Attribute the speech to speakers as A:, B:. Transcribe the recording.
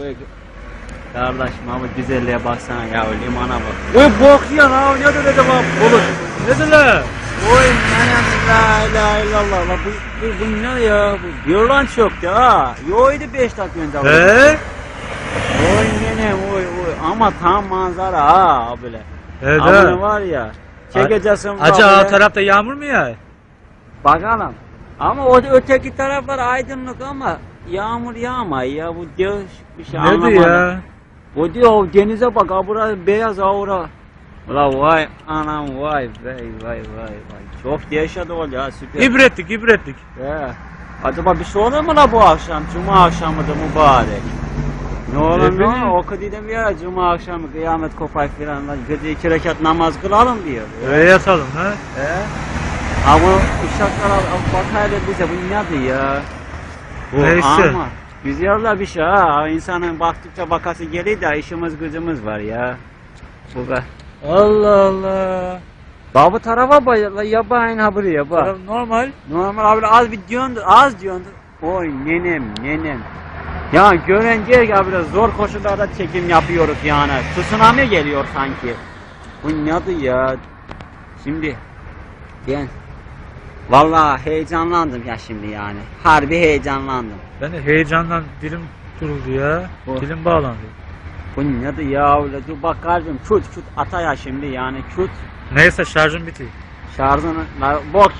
A: Oy kardeşim abi güzelliğe baksana ya limana bak. Oy bok ya lan ne dedi acaba bulut.
B: Ne diyorlar?
A: Oy nenem la ilahe illallah la bu, bu, bu ne ya bu bir lan çöktü ha. Yoydu 5 dakika önce.
B: He?
A: Oy nenem oy oy ama tam manzara ha abiler.
B: Evet.
A: Abone var ya. Çekeceksin
B: Acaba o tarafta yağmur mu ya?
A: Bakalım. Ama o öteki taraflar aydınlık ama yağmur yağmay ya bu diyor bir şey
B: Ne diyor
A: anlamadım.
B: ya?
A: O diyor o denize bak ha burası beyaz avra. Ula vay anam vay vay vay vay vay. Çok dehşet oldu ya süper.
B: İbretlik, ibretlik.
A: He. Acaba bir şey olur mu la bu akşam? Cuma akşamıdır mübarek. Ne olur ne
B: bileyim.
A: olur oku dedim ya cuma akşamı kıyamet kopar filan lan. Gece iki rekat namaz kılalım diyor.
B: Öyle yatalım ha.
A: He? Ama uşaklar bakayla bize bu nedir ya?
B: Neyse.
A: Ama güzel bir şey ha. İnsanın baktıkça bakası geliyor da işimiz gücümüz var ya. Bu da.
B: Allah Allah.
A: Daha bu tarafa bayıla ya bayın ha buraya bak.
B: Normal.
A: Normal abi az bir diyordu az diyordu. Oy nenem nenem. Ya görünce ki abi zor koşullarda çekim yapıyoruz yani. Tsunami geliyor sanki. Bu nedir ya? Şimdi ben vallahi heyecanlandım ya şimdi yani. Harbi heyecanlandım.
B: Ben de heyecandan dilim duruldu ya.
A: Bu-
B: Dilim bağlandı.
A: Bu nedir ya öyle dur bak kalbim çut çut ata ya şimdi yani çut
B: Neyse şarjım bitti.
A: şarjını bok